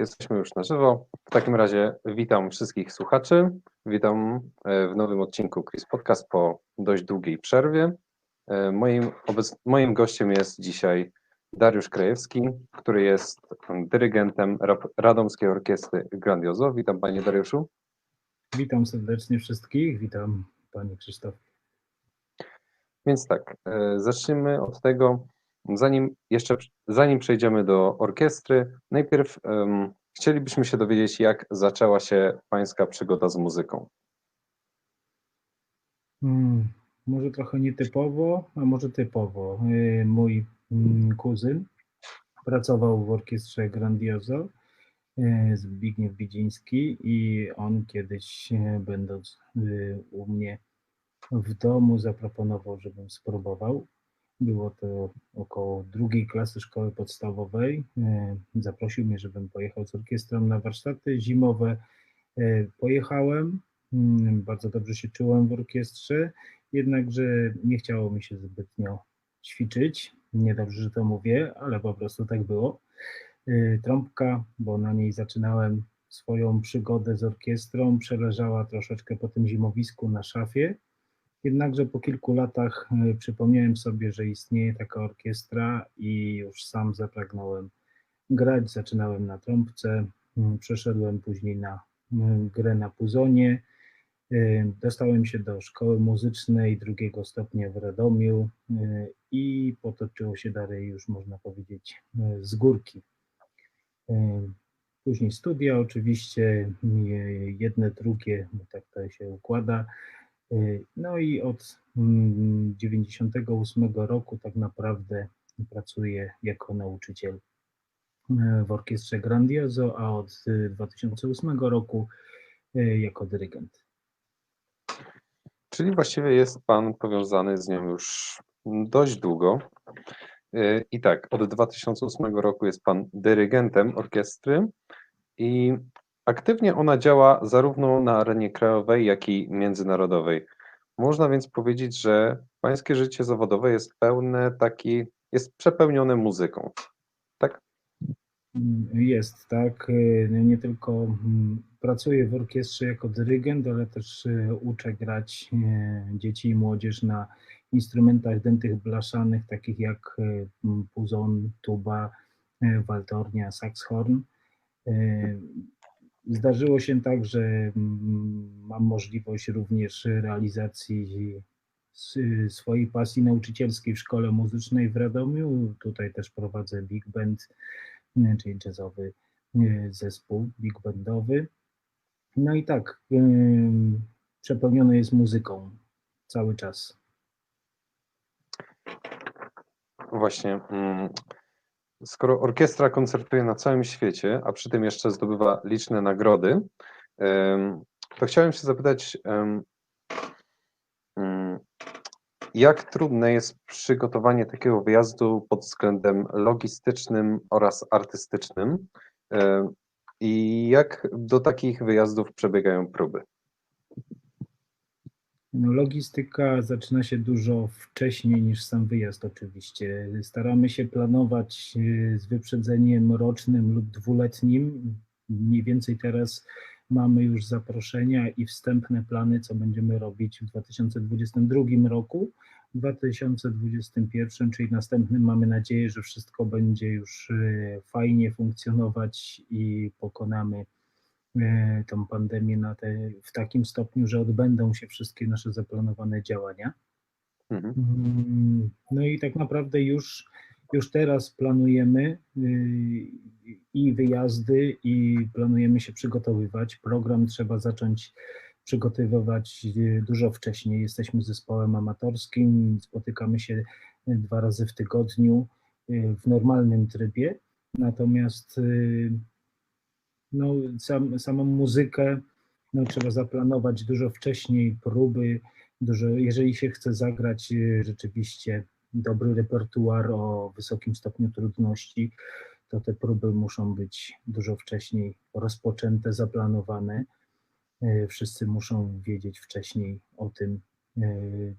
jesteśmy już na żywo. W takim razie witam wszystkich słuchaczy. Witam e, w nowym odcinku Chris Podcast po dość długiej przerwie. E, moim, obec... Moim gościem jest dzisiaj Dariusz Krajewski, który jest dyrygentem Radomskiej Orkiestry Grandiozo. Witam Panie Dariuszu. Witam serdecznie wszystkich. Witam Panie Krzysztof. Więc tak, e, zacznijmy od tego, Zanim jeszcze, zanim przejdziemy do orkiestry, najpierw um, chcielibyśmy się dowiedzieć, jak zaczęła się Pańska przygoda z muzyką. Hmm, może trochę nietypowo, a może typowo. Y, mój mm, kuzyn pracował w orkiestrze Grandioso, y, Zbigniew Bidziński i on kiedyś, y, będąc u mnie w domu, zaproponował, żebym spróbował. Było to około drugiej klasy szkoły podstawowej. E, zaprosił mnie, żebym pojechał z orkiestrą na warsztaty zimowe. E, pojechałem, mm, bardzo dobrze się czułem w orkiestrze, jednakże nie chciało mi się zbytnio ćwiczyć. Niedobrze, że to mówię, ale po prostu tak było. E, trąbka, bo na niej zaczynałem swoją przygodę z orkiestrą, przeleżała troszeczkę po tym zimowisku na szafie Jednakże po kilku latach e, przypomniałem sobie, że istnieje taka orkiestra i już sam zapragnąłem grać. Zaczynałem na trąbce, przeszedłem później na grę na puzonie. E, dostałem się do szkoły muzycznej drugiego stopnia w Radomiu e, i potoczyło się dalej już można powiedzieć z górki. Później studia oczywiście, jedne, drugie, bo tak to się układa. Y, no i od 98 mm, roku tak naprawdę pracuję jako nauczyciel y, w orkiestrze Grandioso, a od 2008 roku y, jako dyrygent. Czyli właściwie jest Pan powiązany z nią już dość długo. I tak, od 2008 roku jest Pan dyrygentem orkiestry i Aktywnie ona działa zarówno na arenie krajowej, jak i międzynarodowej. Można więc powiedzieć, że pańskie życie zawodowe jest pełne taki, jest przepełnione muzyką. Tak? Jest, tak. Nie tylko mm, pracuję w orkiestrze jako dyrygent, ale też y, uczę grać y, dzieci i młodzież na instrumentach dętych blaszanych, takich jak y, puzon, tuba, waltornia, saxhorn. Zdarzyło się tak, że mm, mam możliwość również realizacji swojej pasji nauczycielskiej w szkole muzycznej w Radomiu. Tutaj też prowadzę big band, mm, czyli jazzowy y, zespół big bandowy. No i tak, przepełniony jest muzyką cały czas. Właśnie. Skoro orkiestra koncertuje na całym świecie, a przy tym jeszcze zdobywa liczne nagrody, to chciałem się zapytać, jak trudne jest przygotowanie takiego wyjazdu pod względem logistycznym oraz artystycznym i jak do takich wyjazdów przebiegają próby? No, logistyka zaczyna się dużo wcześniej niż sam wyjazd, oczywiście. Staramy się planować e, z wyprzedzeniem rocznym lub dwuletnim. Mniej więcej teraz mamy już zaproszenia i wstępne plany, co będziemy robić w 2022 roku. W 2021, czyli następnym, mamy nadzieję, że wszystko będzie już e, fajnie funkcjonować i pokonamy tą pandemię na te, w takim stopniu, że odbędą się wszystkie nasze zaplanowane działania. Mhm. Mm, no i tak naprawdę już, już teraz planujemy y, i wyjazdy, i planujemy się przygotowywać. Program trzeba zacząć przygotowywać y, dużo wcześniej. Jesteśmy zespołem amatorskim, spotykamy się dwa razy w tygodniu y, w normalnym trybie. Natomiast no, sam, samą muzykę no, trzeba zaplanować dużo wcześniej, próby, dużo, jeżeli się chce zagrać y, rzeczywiście dobry repertuar o wysokim stopniu trudności, to te próby muszą być dużo wcześniej rozpoczęte, zaplanowane. Y, wszyscy muszą wiedzieć wcześniej o tym,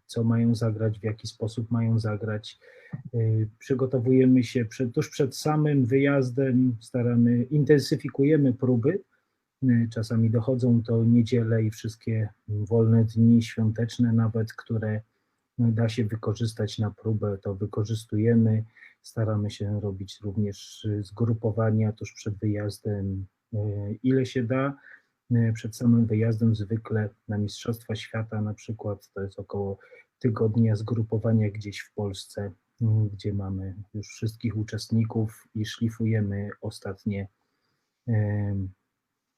co mają zagrać, w jaki sposób mają zagrać. Przygotowujemy się przed, tuż przed samym wyjazdem, staramy, intensyfikujemy próby. Czasami dochodzą to niedziele i wszystkie wolne dni świąteczne, nawet które da się wykorzystać na próbę, to wykorzystujemy. Staramy się robić również zgrupowania tuż przed wyjazdem, ile się da. Przed samym wyjazdem zwykle na Mistrzostwa Świata na przykład to jest około tygodnia zgrupowania gdzieś w Polsce, gdzie mamy już wszystkich uczestników i szlifujemy ostatnie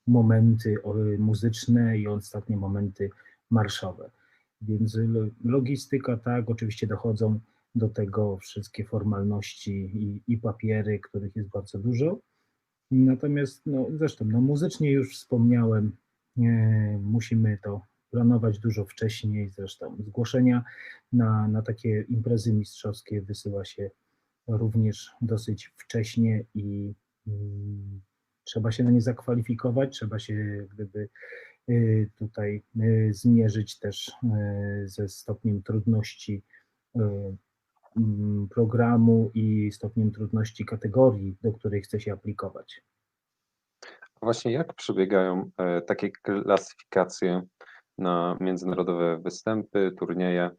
momenty muzyczne i ostatnie momenty marszowe. Więc logistyka, tak, oczywiście dochodzą do tego wszystkie formalności i, i papiery, których jest bardzo dużo. Natomiast, no, zresztą, no, muzycznie już wspomniałem, e, musimy to planować dużo wcześniej. Zresztą zgłoszenia na, na takie imprezy mistrzowskie wysyła się również dosyć wcześnie i mm, trzeba się na nie zakwalifikować, trzeba się gdyby y, tutaj y, zmierzyć też y, ze stopniem trudności programu i stopniem trudności kategorii, do której chce się aplikować. Właśnie jak przebiegają e, takie klasyfikacje na międzynarodowe występy, turnieje?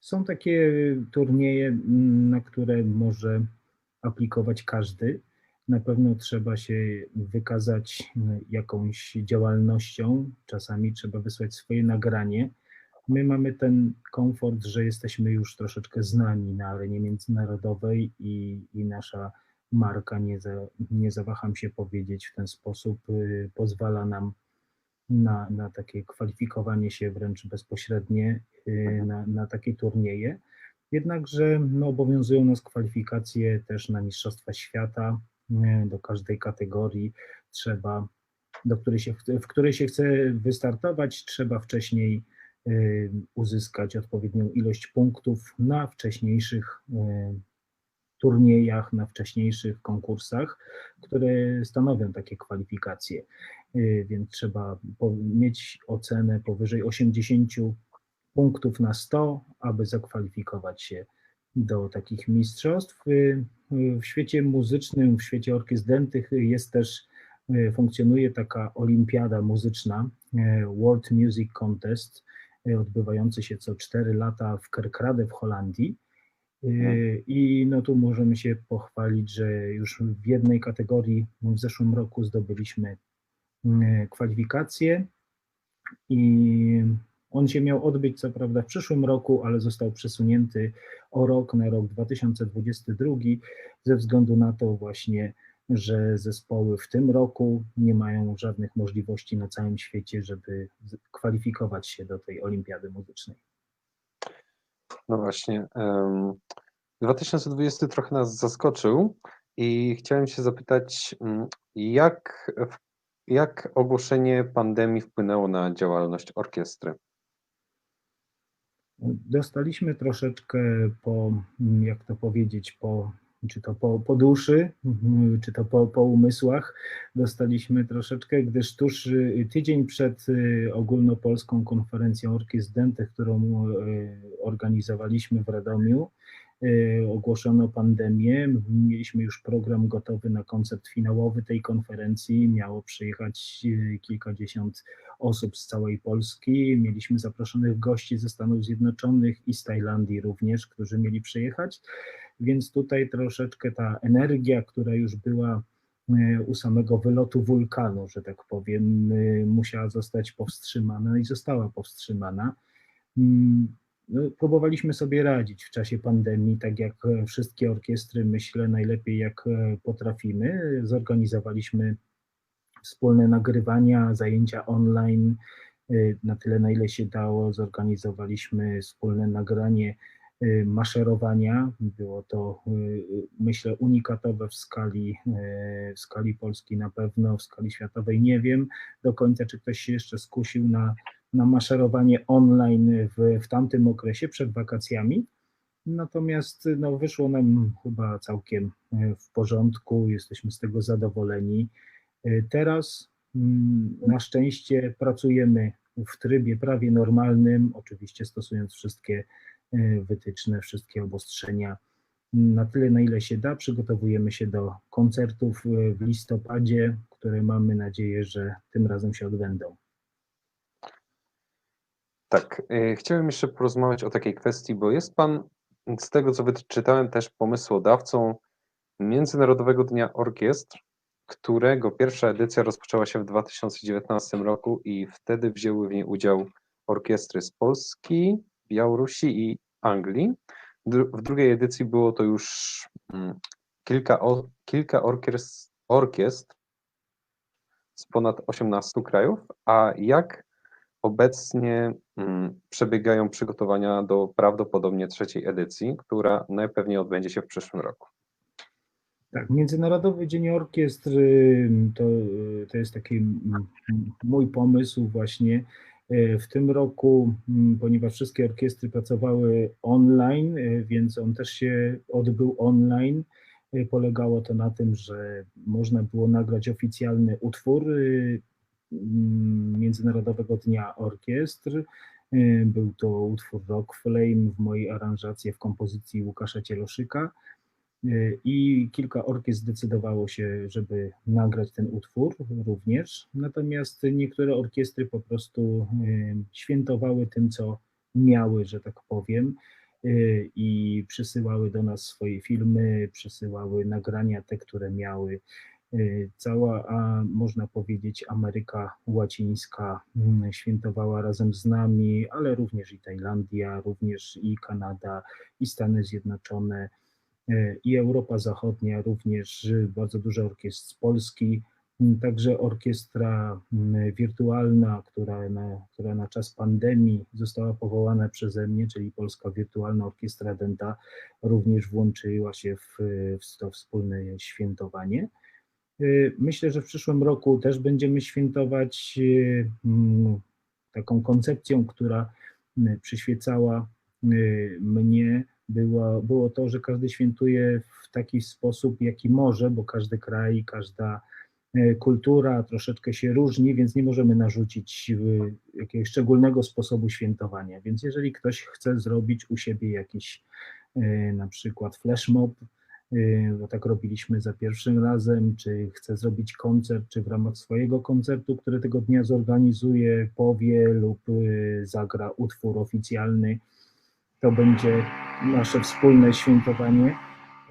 Są takie turnieje, mm, na które może aplikować każdy. Na pewno trzeba się wykazać mm, jakąś działalnością, czasami trzeba wysłać swoje nagranie. My mamy ten komfort, że jesteśmy już troszeczkę znani na arenie międzynarodowej i, i nasza marka, nie, za, nie zawaham się powiedzieć w ten sposób, y, pozwala nam na, na takie kwalifikowanie się wręcz bezpośrednie y, na, na takie turnieje. Jednakże no, obowiązują nas kwalifikacje też na Mistrzostwa Świata, do każdej kategorii trzeba, do której się, w której się chce wystartować, trzeba wcześniej y, uzyskać odpowiednią ilość punktów na wcześniejszych y, turniejach, na wcześniejszych konkursach, które stanowią takie kwalifikacje. Y, więc trzeba mieć ocenę powyżej 80 punktów na 100, aby zakwalifikować się do takich mistrzostw. Y, w świecie muzycznym, w świecie orkiestr dętych jest też, funkcjonuje taka olimpiada muzyczna, World Music Contest, odbywający się co 4 lata w Kerkrade w Holandii. I no tu możemy się pochwalić, że już w jednej kategorii w zeszłym roku zdobyliśmy kwalifikacje i on się miał odbyć co prawda w przyszłym roku, ale został przesunięty o rok na rok 2022 ze względu na to właśnie, że zespoły w tym roku nie mają żadnych możliwości na całym świecie, żeby kwalifikować się do tej olimpiady muzycznej. No właśnie. 2020 trochę nas zaskoczył i chciałem się zapytać, mm, jak, jak ogłoszenie pandemii wpłynęło na działalność orkiestry? Dostaliśmy troszeczkę po, jak to powiedzieć, po, czy to po, po duszy, czy to po, po umysłach, dostaliśmy troszeczkę, gdyż tuż y, tydzień przed y, ogólnopolską konferencją orkiestr którą y, organizowaliśmy w Radomiu, ogłoszono pandemię. Mieliśmy już program gotowy na koncert finałowy tej konferencji. Miało przyjechać kilkadziesiąt osób z całej Polski. Mieliśmy zaproszonych gości ze Stanów Zjednoczonych i z Tajlandii również, którzy mieli przyjechać, więc tutaj troszeczkę ta energia, która już była e, u samego wylotu wulkanu, że tak powiem, musiała zostać powstrzymana i została powstrzymana. No, próbowaliśmy sobie radzić w czasie pandemii, tak jak wszystkie orkiestry, myślę, najlepiej jak e, potrafimy. Zorganizowaliśmy wspólne nagrywania, zajęcia online y, na tyle, na ile się dało. Zorganizowaliśmy wspólne nagranie maszerowania. Było to, myślę, unikatowe w skali, w skali Polski na pewno, w skali światowej nie wiem do końca, czy ktoś się jeszcze skusił na, na maszerowanie online w, w tamtym okresie przed wakacjami. Natomiast no, wyszło nam chyba całkiem w porządku, jesteśmy z tego zadowoleni. E, teraz mm, na szczęście pracujemy w trybie prawie normalnym, oczywiście stosując wszystkie e, wytyczne, wszystkie obostrzenia na tyle, na ile się da. Przygotowujemy się do koncertów e, w listopadzie, które mamy nadzieję, że tym razem się odbędą. Tak, y, chciałem jeszcze porozmawiać o takiej kwestii, bo jest Pan, z tego co wyczytałem, też pomysłodawcą Międzynarodowego Dnia Orkiestr, którego pierwsza edycja rozpoczęła się w 2019 roku i wtedy wzięły w niej udział orkiestry z Polski, Białorusi i Anglii. W drugiej edycji było to już mm, kilka, kilka orkiestr, orkiestr z ponad 18 krajów. A jak obecnie mm, przebiegają przygotowania do prawdopodobnie trzeciej edycji, która najpewniej odbędzie się w przyszłym roku? Tak, Międzynarodowy Dzień Orkiestr y, to, y, to jest taki mm, mm, mój pomysł właśnie. Y, W tym roku, ponieważ wszystkie orkiestry pracowały online, więc on też się odbył online. Polegało to na tym, że można było nagrać oficjalny utwór Międzynarodowego Dnia Orkiestr. Y, Był to utwór Rock Flame w mojej aranżacji w kompozycji Łukasza Cieloszyka. Y, I kilka orkiestr zdecydowało się, żeby nagrać ten utwór również. Natomiast niektóre orkiestry po prostu y, świętowały tym, co miały, że tak powiem, i przysyłały do nas swoje filmy, przysyłały nagrania, te, które miały. Y, Cała, można powiedzieć, Ameryka Łacińska mm, świętowała razem z nami, ale również i Tajlandia, również i Kanada, i Stany Zjednoczone e, i Europa Zachodnia, również y, bardzo dużo orkiestr z Polski, m, także orkiestra m, wirtualna, która na, która na czas pandemii została powołana przeze mnie, czyli Polska Wirtualna Orkiestra Denta, również włączyła się w, w to wspólne świętowanie. Y, Myślę, że w przyszłym roku też będziemy świętować y, mm, taką koncepcją, która y, przyświecała mnie, było, było to, że każdy świętuje w taki sposób, jaki może, bo każdy kraj, każda kultura troszeczkę się różni, więc nie możemy narzucić jakiegoś szczególnego sposobu świętowania. Więc jeżeli ktoś chce zrobić u siebie jakiś na przykład flash mob, bo tak robiliśmy za pierwszym razem, czy chce zrobić koncert, czy w ramach swojego koncertu, który tego dnia zorganizuje, powie lub y, zagra utwór oficjalny, to będzie nasze wspólne świętowanie.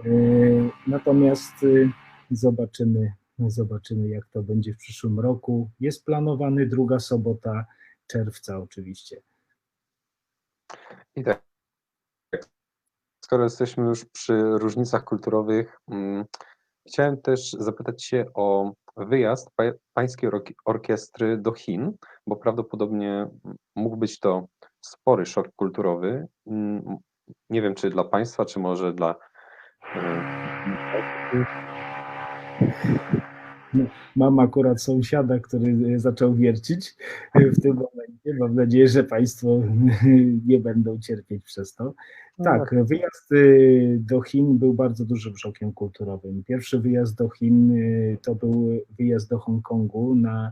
Y, Natomiast y, zobaczymy, zobaczymy, jak to będzie w przyszłym roku. Jest planowany druga sobota czerwca, oczywiście. I tak, skoro jesteśmy już przy różnicach kulturowych, mm, chciałem też zapytać się o wyjazd pa pańskiej orki- orkiestry do Chin, bo prawdopodobnie mógł być to spory szok kulturowy. Mm, Nie wiem, czy dla państwa, czy może dla e, Mam akurat sąsiada, który y, zaczął wiercić y, w tym momencie. Mam nadzieję, że Państwo nie będą cierpieć przez to. Tak, wyjazd y, do Chin był bardzo dużym szokiem kulturowym. Pierwszy wyjazd do Chin to był wyjazd do Hongkongu na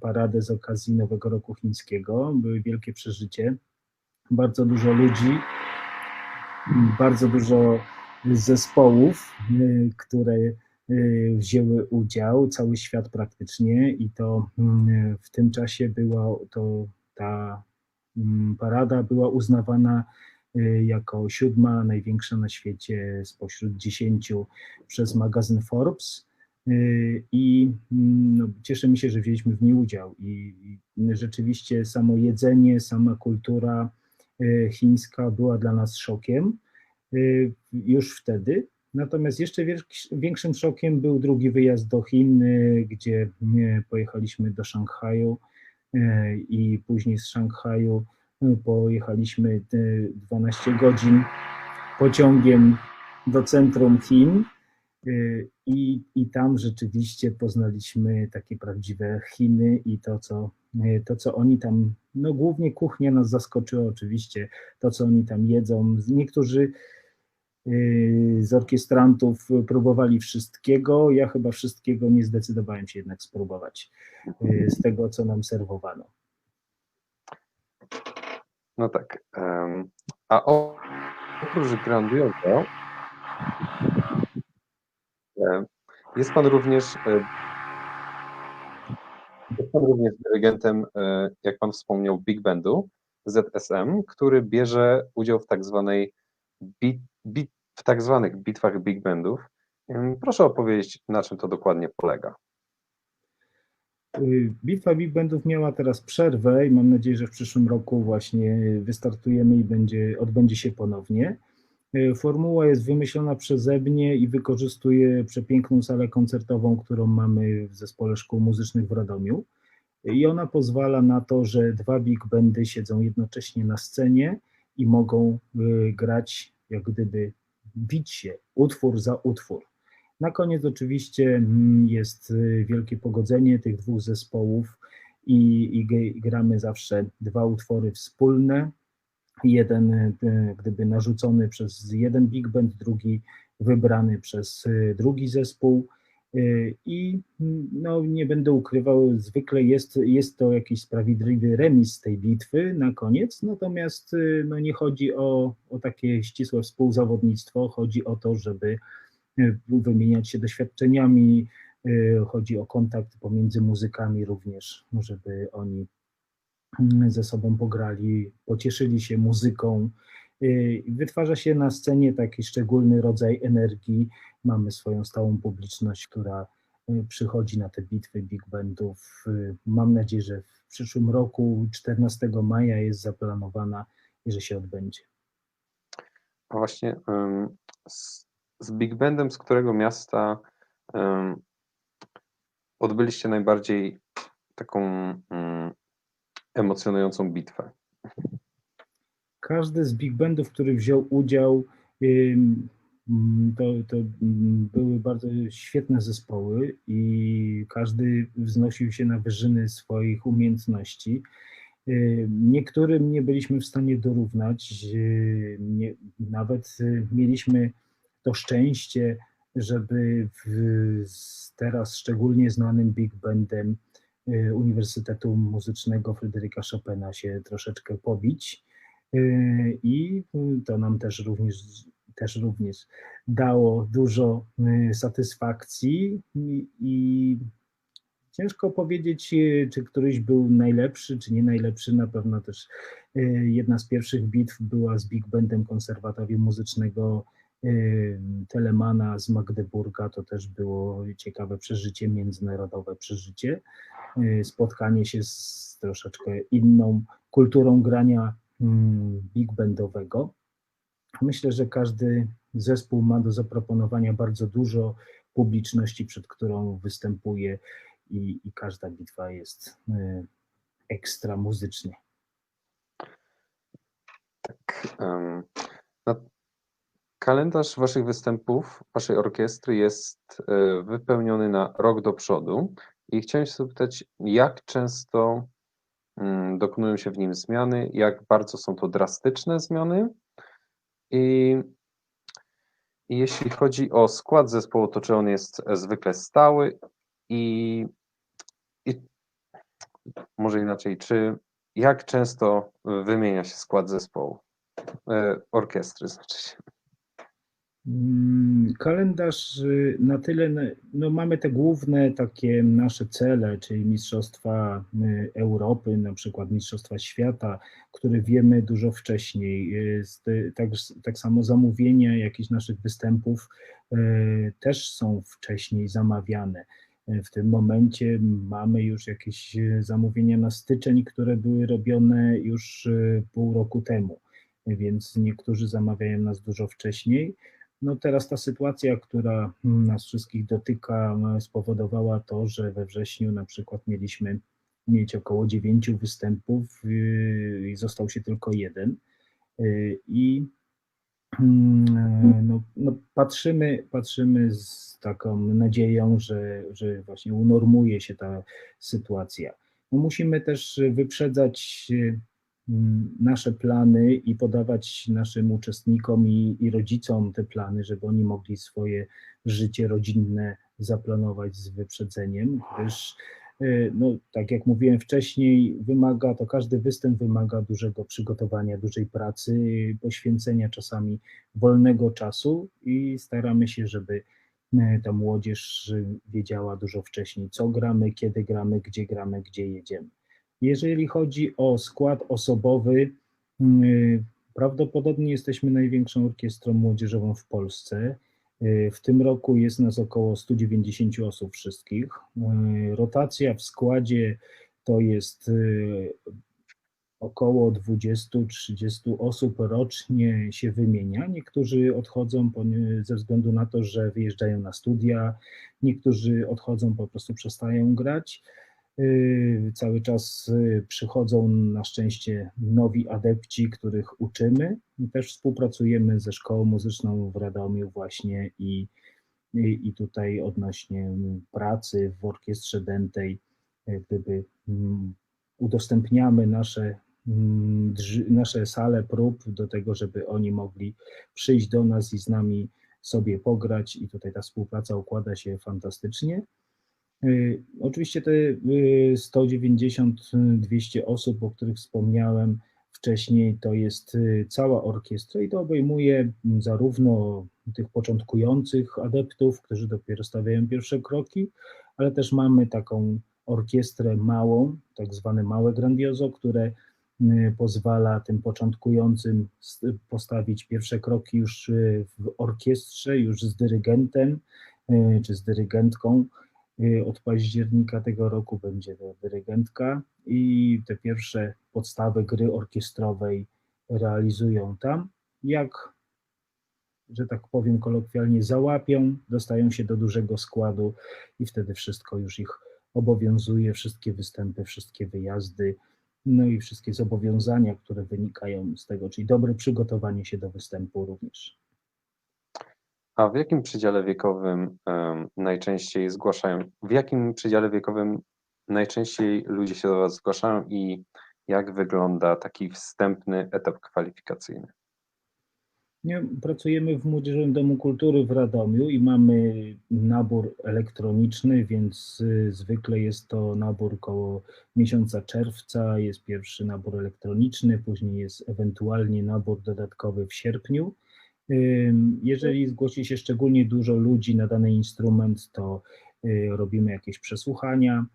paradę z okazji Nowego Roku Chińskiego. Były wielkie przeżycie. Bardzo dużo ludzi, bardzo dużo zespołów, które wzięły udział, cały świat praktycznie i to mm, w tym czasie była to ta mm, parada była uznawana y, jako siódma największa na świecie spośród dziesięciu przez magazyn Forbes. Y, I mm, no, cieszymy się, że wzięliśmy w niej udział. I, i rzeczywiście samo jedzenie, sama kultura y, chińska była dla nas szokiem y, już wtedy. Natomiast jeszcze większym szokiem był drugi wyjazd do Chin, y, gdzie y, pojechaliśmy do Szanghaju y, i później z Szanghaju pojechaliśmy y, 12 godzin pociągiem do centrum Chin. I, I tam rzeczywiście poznaliśmy takie prawdziwe Chiny i to co, to, co oni tam, no głównie kuchnia nas zaskoczyła oczywiście, to, co oni tam jedzą. Niektórzy z orkiestrantów próbowali wszystkiego. Ja chyba wszystkiego nie zdecydowałem się jednak spróbować y, z tego, co nam serwowano. No tak. A oprócz Grandioso e, jest pan również e, jest pan również dyrygentem, e, jak pan wspomniał, Big Bandu ZSM, który bierze udział w tak zwanej bit, bit, w tak zwanych bitwach Big Bandów. Proszę opowiedzieć, na czym to dokładnie polega. Y, Bitwa Big Bandów miała teraz przerwę i mam nadzieję, że w przyszłym roku właśnie wystartujemy i będzie, odbędzie się ponownie. Y, Formuła jest wymyślona przeze mnie i wykorzystuje przepiękną salę koncertową, którą mamy w Zespole Szkół Muzycznych w Radomiu. I ona pozwala na to, że dwa big bandy siedzą jednocześnie na scenie i mogą y, grać jak gdyby bić się utwór za utwór. Na koniec oczywiście mm, jest y, wielkie pogodzenie tych dwóch zespołów i, i gramy zawsze dwa utwory wspólne. Jeden y, gdyby narzucony przez jeden big band, drugi wybrany przez y, drugi zespół. Y, I no, nie będę ukrywał, zwykle jest, jest to jakiś sprawiedliwy remis tej bitwy na koniec, natomiast y, no, nie chodzi o, o takie ścisłe współzawodnictwo, chodzi o to, żeby y, wymieniać się doświadczeniami, chodzi o kontakt pomiędzy muzykami również, żeby oni mm, ze sobą pograli, pocieszyli się muzyką. Y, Wytwarza się na scenie taki szczególny rodzaj energii. Mamy swoją stałą publiczność, która y, przychodzi na te bitwy big bandów. Y, Mam nadzieję, że w przyszłym roku, 14 maja, jest zaplanowana i że się odbędzie. A właśnie z, Big Bandem, z którego miasta odbyliście najbardziej taką mm, emocjonującą bitwę? Każdy z big bandów, który wziął udział, mm, to, to mm, były bardzo świetne zespoły i każdy wznosił się na wyżyny swoich umiejętności. Ym, Niektórym nie byliśmy w stanie dorównać, nie, nawet y, mieliśmy to szczęście, żeby z teraz szczególnie znanym big bandem y, Uniwersytetu Muzycznego Fryderyka Chopina się troszeczkę pobić. Yy, I to nam też również, też również dało dużo yy, satysfakcji i, ciężko powiedzieć, czy któryś był najlepszy, czy nie najlepszy. Na pewno też jedna z pierwszych bitw była z Big Bandem Konserwatorium Muzycznego Telemana z Magdeburga. To też było ciekawe przeżycie, międzynarodowe przeżycie. Spotkanie się z troszeczkę inną kulturą grania big bandowego. Myślę, że każdy zespół ma do zaproponowania bardzo dużo publiczności, przed którą występuje i, i każda bitwa jest y, ekstra muzycznie. Tak. em, no, kalendarz waszych występów, waszej orkiestry jest e, wypełniony na rok do przodu i chciałem się zapytać, jak często mm, dokonują się w nim zmiany, jak bardzo są to drastyczne zmiany i, jeśli chodzi o skład zespołu, to czy on jest zwykle stały i, i może inaczej, czy jak często wymienia się skład zespołu, e, orkiestry znaczy się. Mm, Kalendarz y, na tyle, no mamy te główne takie nasze cele, czyli Mistrzostwa y, Europy, na przykład Mistrzostwa Świata, które wiemy dużo wcześniej. Y, Tak, tak samo zamówienia jakichś naszych występów też są wcześniej zamawiane. W tym momencie mamy już jakieś zamówienia na styczeń, które były robione już pół roku temu, więc niektórzy zamawiają nas dużo wcześniej. No teraz ta sytuacja, która mm, nas wszystkich dotyka, m, spowodowała to, że we wrześniu na przykład mieliśmy mieć około dziewięciu występów yy, i został się tylko jeden. Yy, I mm, no, no patrzymy, patrzymy z taką nadzieją, że, że właśnie unormuje się ta sytuacja. No musimy też wyprzedzać yy, nasze plany i podawać naszym uczestnikom i, i rodzicom te plany, żeby oni mogli swoje życie rodzinne zaplanować z wyprzedzeniem, gdyż no, tak jak mówiłem wcześniej, wymaga to każdy występ wymaga dużego przygotowania, dużej pracy, poświęcenia czasami wolnego czasu i staramy się, żeby ta młodzież wiedziała dużo wcześniej, co gramy, kiedy gramy, gdzie gramy, gdzie jedziemy. Jeżeli chodzi o skład osobowy, prawdopodobnie jesteśmy największą orkiestrą młodzieżową w Polsce. W tym roku jest nas około 190 osób wszystkich. Rotacja w składzie to jest około 20-30 osób rocznie się wymienia. Niektórzy odchodzą ze względu na to, że wyjeżdżają na studia, niektórzy odchodzą, po prostu przestają grać. Y, cały czas y, przychodzą na szczęście nowi adepci, których uczymy. Też współpracujemy ze szkołą muzyczną w Radomiu właśnie i, i, i tutaj odnośnie pracy w orkiestrze dętej, gdyby mm, udostępniamy nasze, nasze sale prób do tego, żeby oni mogli przyjść do nas i z nami sobie pograć i tutaj ta współpraca układa się fantastycznie. Y, oczywiście te 190-200 y, osób, o których wspomniałem wcześniej, to jest y, cała orkiestra i to obejmuje zarówno tych początkujących adeptów, którzy dopiero stawiają pierwsze kroki, ale też mamy taką orkiestrę małą, tak zwane małe grandiozo, które pozwala tym początkującym postawić pierwsze kroki już w orkiestrze, już z dyrygentem czy z dyrygentką, od października tego roku będzie to dyrygentka i te pierwsze podstawy gry orkiestrowej realizują tam. Jak, że tak powiem kolokwialnie, załapią, dostają się do dużego składu i wtedy wszystko już ich obowiązuje, wszystkie występy, wszystkie wyjazdy, no i wszystkie zobowiązania, które wynikają z tego, czyli dobre przygotowanie się do występu również. A w jakim przedziale wiekowym najczęściej zgłaszają, w jakim przedziale wiekowym najczęściej ludzie się do Was zgłaszają i jak wygląda taki wstępny etap kwalifikacyjny? Nie, pracujemy w Młodzieżowym Domu Kultury w Radomiu i mamy nabór elektroniczny, więc y, zwykle jest to nabór koło miesiąca czerwca, jest pierwszy nabór elektroniczny, później jest ewentualnie nabór dodatkowy w sierpniu. Jeżeli zgłosi się szczególnie dużo ludzi na dany instrument, to y, robimy jakieś przesłuchania.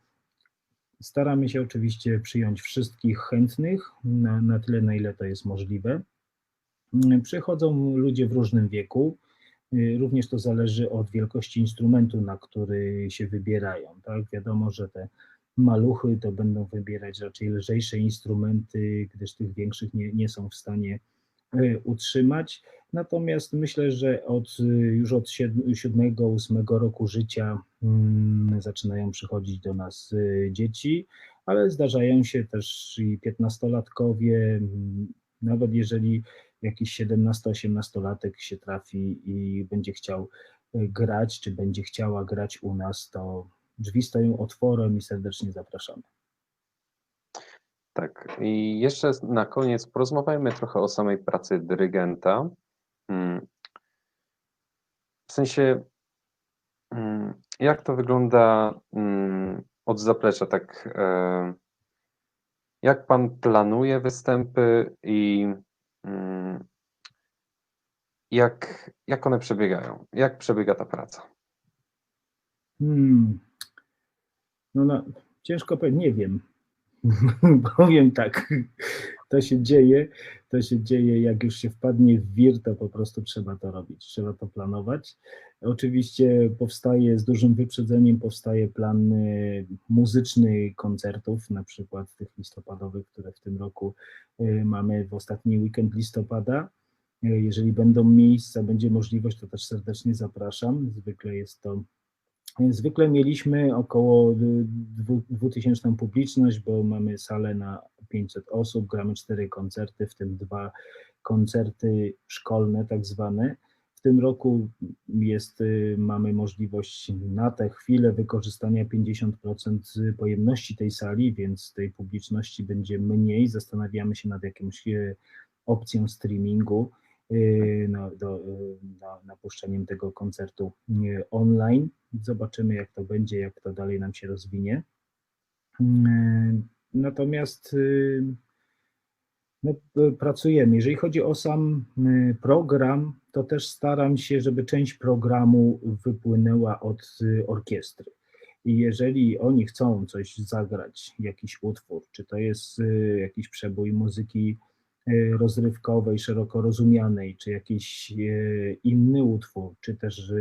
Staramy się oczywiście przyjąć wszystkich chętnych na, na tyle, na ile to jest możliwe. Przychodzą ludzie w różnym wieku. Y, również to zależy od wielkości instrumentu, na który się wybierają. Tak? Wiadomo, że te maluchy to będą wybierać raczej lżejsze instrumenty, gdyż tych większych nie, nie są w stanie utrzymać. Natomiast myślę, że od, już od 7-8 roku życia hmm, zaczynają przychodzić do nas y, dzieci, ale zdarzają się też i 15-latkowie, hmm, nawet jeżeli jakiś 17-18-latek się trafi i będzie chciał grać, czy będzie chciała grać u nas, to drzwi stoją otworem i serdecznie zapraszamy. Tak, i jeszcze na koniec porozmawiajmy trochę o samej pracy dyrygenta. Mm. W sensie, mm, jak to wygląda mm, od zaplecza, tak? E, jak pan planuje występy i jak, jak one przebiegają? Jak przebiega ta praca? Hmm. No, no, ciężko powiedzieć, nie wiem. Powiem tak, to się dzieje, to się dzieje, jak już się wpadnie w wir, to po prostu trzeba to robić, trzeba to planować. Oczywiście powstaje z dużym wyprzedzeniem, powstaje plan muzyczny koncertów, na przykład tych listopadowych, które w tym roku y, mamy w ostatni weekend listopada. Y, jeżeli będą miejsca, będzie możliwość, to też serdecznie zapraszam. Zwykle jest to Zwykle mieliśmy około 2000 publiczność, bo mamy salę na 500 osób, gramy cztery koncerty, w tym dwa koncerty szkolne tak zwane. W tym roku jest, mamy możliwość na tę chwilę wykorzystania 50% pojemności tej sali, więc tej publiczności będzie mniej. Zastanawiamy się nad jakąś e, opcją streamingu no, do, na, na puszczeniem tego koncertu online. Zobaczymy, jak to będzie, jak to dalej nam się rozwinie. Mm, Natomiast y, no, pracujemy. Jeżeli chodzi o sam y, program, to też staram się, żeby część programu wypłynęła od y, orkiestry. I jeżeli oni chcą coś zagrać, jakiś utwór, czy to jest y, jakiś przebój muzyki y, rozrywkowej, szeroko rozumianej, czy jakiś y, inny utwór, czy też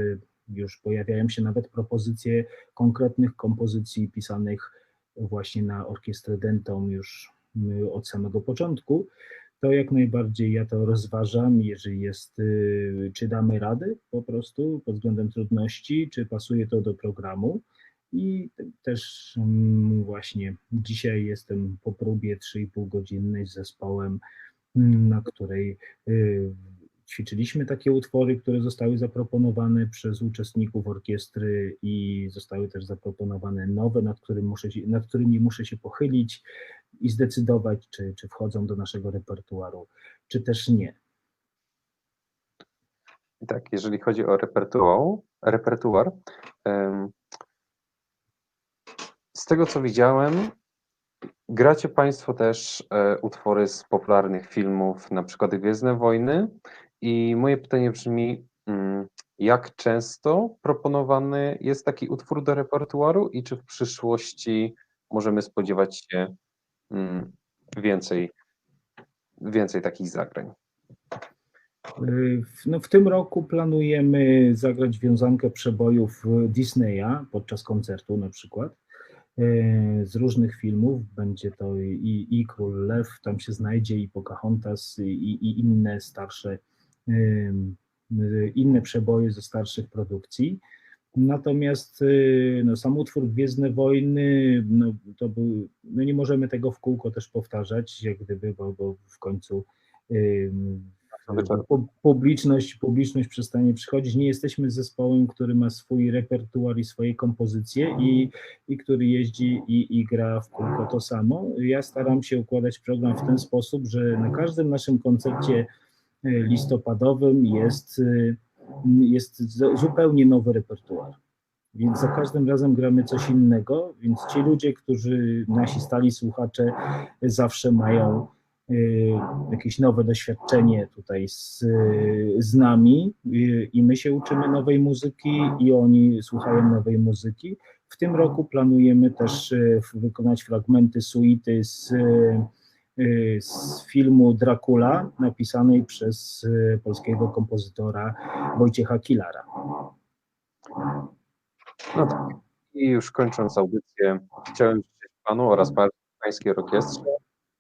już pojawiają się nawet propozycje konkretnych kompozycji pisanych właśnie na orkiestrę dentą już od samego początku, to jak najbardziej ja to rozważam, jeżeli jest, y, czy damy radę po prostu pod względem trudności, czy pasuje to do programu. I też właśnie dzisiaj jestem po próbie 3,5 godzinnej z zespołem, na której y, ćwiczyliśmy takie utwory, które zostały zaproponowane przez uczestników orkiestry i zostały też zaproponowane nowe, nad, którym muszę się, nad którymi muszę się pochylić i zdecydować, czy, czy wchodzą do naszego repertuaru, czy też nie. Tak, jeżeli chodzi o repertuar, repertuar z tego co widziałem, gracie Państwo też e, utwory z popularnych filmów, na przykład Gwiezdne Wojny. I moje pytanie brzmi, mm, jak często proponowany jest taki utwór do repertuaru i czy w przyszłości możemy spodziewać się mm, więcej, więcej takich zagrań? Y, No, w tym roku planujemy zagrać wiązankę przebojów Disneya podczas koncertu na przykład. Y, Z różnych filmów będzie to i, i Król Lew, tam się znajdzie, i Pocahontas, i, i inne starsze, ym, y, inne przeboje ze starszych produkcji. Natomiast no, sam utwór Gwiezdne Wojny, no, to był, no nie możemy tego w kółko też powtarzać, jak gdyby, bo, bo w końcu publiczność, publiczność przestanie przychodzić. Nie jesteśmy zespołem, który ma swój repertuar i swoje kompozycje i, i który jeździ i, i gra w kółko to samo. Ja staram się układać program w ten sposób, że na każdym naszym koncercie e, listopadowym jest, e, jest zupełnie nowy repertuar. Więc za każdym razem gramy coś innego, więc ci ludzie, którzy, nasi stali słuchacze, zawsze mają jakieś nowe doświadczenie tutaj z, z nami y, i my się uczymy nowej muzyki i oni słuchają nowej muzyki. W tym roku planujemy też y, wykonać fragmenty suity z, y, z filmu Dracula napisanej przez y, polskiego kompozytora Wojciecha Kilara. No tak. I już kończąc audycję, chciałem życzyć Panu oraz Pańskiej Orkiestrze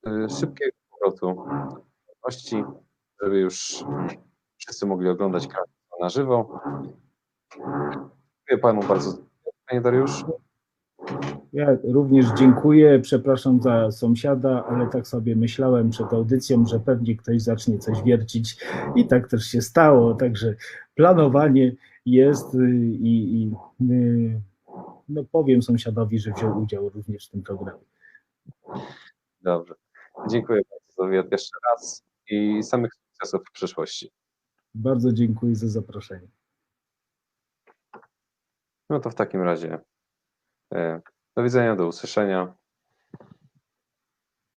y, szybkiego powrotu wolności, żeby już mm, wszyscy mogli oglądać Krakowca na żywo. Dziękuję Panu bardzo, Panie Dariuszu. Ja również dziękuję, przepraszam za sąsiada, ale tak sobie myślałem przed audycją, że pewnie ktoś zacznie coś wiercić i tak też się stało, także planowanie jest y, i, i y, no powiem sąsiadowi, że wziął udział również w tym programie. Dobrze. Dziękuję wywiad jeszcze raz i samych sukcesów w przyszłości. Bardzo dziękuję za zaproszenie. No to w takim razie e, do widzenia, do usłyszenia.